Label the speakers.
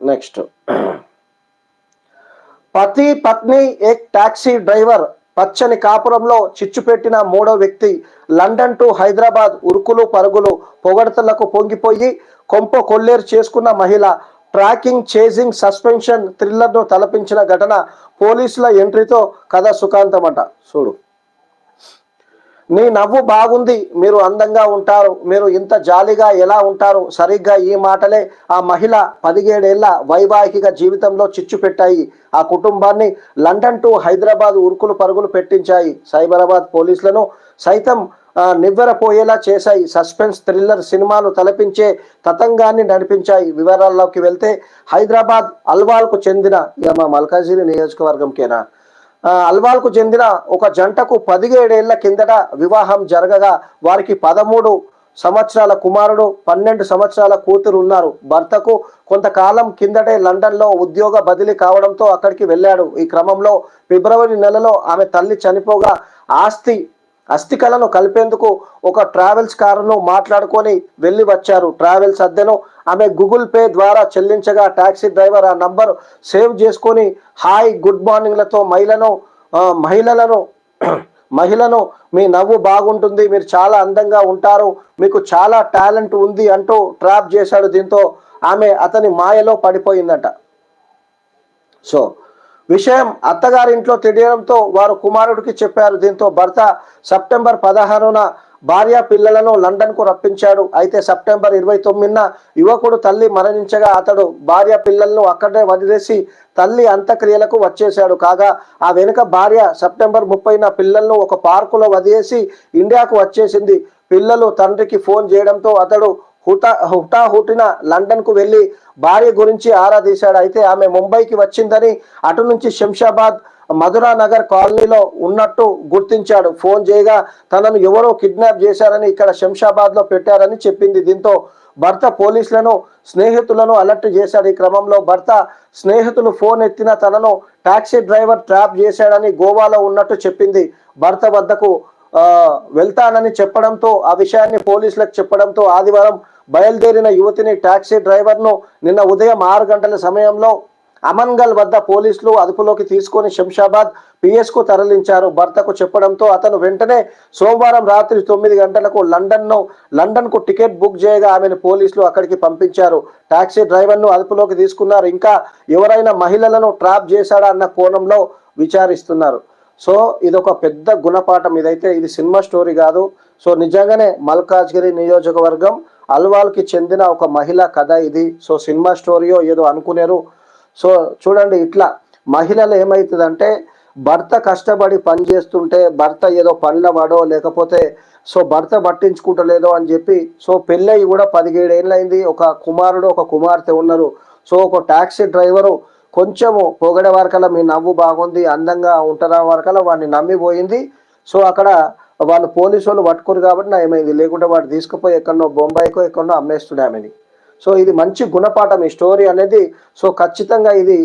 Speaker 1: Next. పతి పత్ని ఏక్ taxi driver పచ్చని కాపురంలో చిచ్చు పెట్టిన మూడో వ్యక్తి లండన్ టు హైదరాబాద్ ఉరుకులు పరుగులు పొగడతలకు పొంగిపోయి కొంప కొల్లేరు చేసుకున్న మహిళ ట్రాకింగ్ చేజింగ్ సస్పెన్షన్ థ్రిల్లర్ను తలపించిన ఘటన పోలీసుల ఎంట్రీతో కథ సుఖాంతమట. చూడు. నీ నవ్వు బాగుంది మీరు అందంగా ఉంటారు మీరు ఇంత జాలిగా ఎలా ఉంటారు? సరిగ్గా ఈ మాటలే ఆ మహిళ పదిహేడేళ్ళ వైవాహిక జీవితంలో చిచ్చు పెట్టాయి. ఆ కుటుంబాన్ని లండన్ టు హైదరాబాద్ ఉరుకులు పరుగులు పెట్టించాయి. సైబరాబాద్ పోలీసులను సైతం నివ్వెరపోయేలా చేశాయి. సస్పెన్స్ థ్రిల్లర్ సినిమాను తలపించే తతంగాన్ని నడిపించాయి. వివరాల్లోకి వెళ్తే హైదరాబాద్ అల్వాల్కు చెందిన ఇక మా మల్కాజిరి నియోజకవర్గంకేనా? అల్వాల్కు చెందిన ఒక జంటకు పదిహేడేళ్ళ కిందట వివాహం జరగగా వారికి పదమూడు సంవత్సరాల కుమారుడు పన్నెండు సంవత్సరాల కూతురు ఉన్నారు. భర్తకు కొంతకాలం కిందటే లండన్లో ఉద్యోగ బదిలీ కావడంతో అక్కడికి వెళ్ళాడు. ఈ క్రమంలో ఫిబ్రవరి నెలలో ఆమె తల్లి చనిపోగా ఆస్తి అస్థికలను కలిపేందుకు ఒక ట్రావెల్స్ కారును మాట్లాడుకొని వెళ్ళి వచ్చారు. ట్రావెల్స్ అద్దెను ఆమె గూగుల్ పే ద్వారా చెల్లించగా టాక్సీ డ్రైవర్ ఆ నంబర్ సేవ్ చేసుకొని హాయ్ గుడ్ మార్నింగ్లతో మహిళను మహిళలను మహిళను మీ నవ్వు బాగుంటుంది మీరు చాలా అందంగా ఉంటారు మీకు చాలా టాలెంట్ ఉంది అంటూ ట్రాప్ చేశాడు. దీంతో ఆమె అతని మాయలో పడిపోయిందట. సో విషయం అత్తగారింట్లో తెలియడంతో వారు కుమారుడికి చెప్పారు. దీంతో భర్త సెప్టెంబర్ పదహారున భార్య పిల్లలను లండన్కు రప్పించాడు. అయితే సెప్టెంబర్ ఇరవై తొమ్మిదిన యువకుడు తల్లి మరణించగా అతడు భార్య పిల్లలను అక్కడే వదిలేసి తల్లి అంత్యక్రియలకు వచ్చేశాడు. కాగా ఆ వెనుక భార్య సెప్టెంబర్ ముప్పైన పిల్లలను ఒక పార్కులో వదిలేసి ఇండియాకు వచ్చేసింది. పిల్లలు తండ్రికి ఫోన్ చేయడంతో అతడు హుటా హుటాహుటిన లండన్కు వెళ్ళి భార్య గురించి ఆరా తీశాడు. అయితే ఆమె ముంబైకి వచ్చిందని అటు నుంచి శంషాబాద్ మధురా నగర్ కాలనీలో ఉన్నట్టు గుర్తించాడు. ఫోన్ చేయగా తనను ఎవరో కిడ్నాప్ చేశారని ఇక్కడ శంషాబాద్లో పెట్టారని చెప్పింది. దీంతో భర్త పోలీసులను స్నేహితులను అలర్ట్ చేశాడు. ఈ క్రమంలో భర్త స్నేహితులు ఫోన్ ఎత్తిన తనను టాక్సీ డ్రైవర్ ట్రాప్ చేశాడని గోవాలో ఉన్నట్టు చెప్పింది. భర్త వద్దకు వెళ్తానని చెప్పడంతో ఆ విషయాన్ని పోలీసులకు చెప్పడంతో ఆదివారం బయలుదేరిన యువతిని టాక్సీ డ్రైవర్ను నిన్న ఉదయం ఆరు గంటల సమయంలో అమన్గల్ వద్ద పోలీసులు అదుపులోకి తీసుకొని శంషాబాద్ పిఎస్కు తరలించారు. భర్తకు చెప్పడంతో అతను వెంటనే సోమవారం రాత్రి తొమ్మిది గంటలకు లండన్ను లండన్కు టికెట్ బుక్ చేయగా ఆమెను పోలీసులు అక్కడికి పంపించారు. టాక్సీ డ్రైవర్ను అదుపులోకి తీసుకున్నారు. ఇంకా ఎవరైనా మహిళలను ట్రాప్ చేశాడా అన్న కోణంలో విచారిస్తున్నారు. సో ఇది ఒక పెద్ద గుణపాఠం. ఇదైతే ఇది సినిమా స్టోరీ కాదు. సో నిజంగానే మల్కాజ్గిరి నియోజకవర్గం అల్వాల్కి చెందిన ఒక మహిళ కథ ఇది. సో సినిమా స్టోరీయో ఏదో అనుకునేరు. సో చూడండి ఇట్లా మహిళలు ఏమవుతుందంటే భర్త కష్టపడి పని చేస్తుంటే భర్త ఏదో పనుల వాడో లేకపోతే సో భర్త పట్టించుకుంటలేదో అని చెప్పి సో పెళ్ళయి కూడా పదిహేడు ఏళ్ళైంది ఒక కుమారుడు ఒక కుమార్తె ఉన్నారు. సో ఒక టాక్సీ డ్రైవరు కొంచెము పొగడే వరకల్లా మీ నవ్వు బాగుంది అందంగా ఉంటారా వరకల్లా వాడిని నమ్మిపోయింది సో అక్కడ వాళ్ళు పోలీసు వాళ్ళు పట్టుకోరు కాబట్టి నా ఏమైంది? లేకుంటే వాడు తీసుకుపోయి ఎక్కడో బొంబాయికో ఎక్కడో అమ్మేస్తున్నామని సో ఇది మంచి గుణపాఠం ఈ స్టోరీ అనేది. సో ఖచ్చితంగా ఇది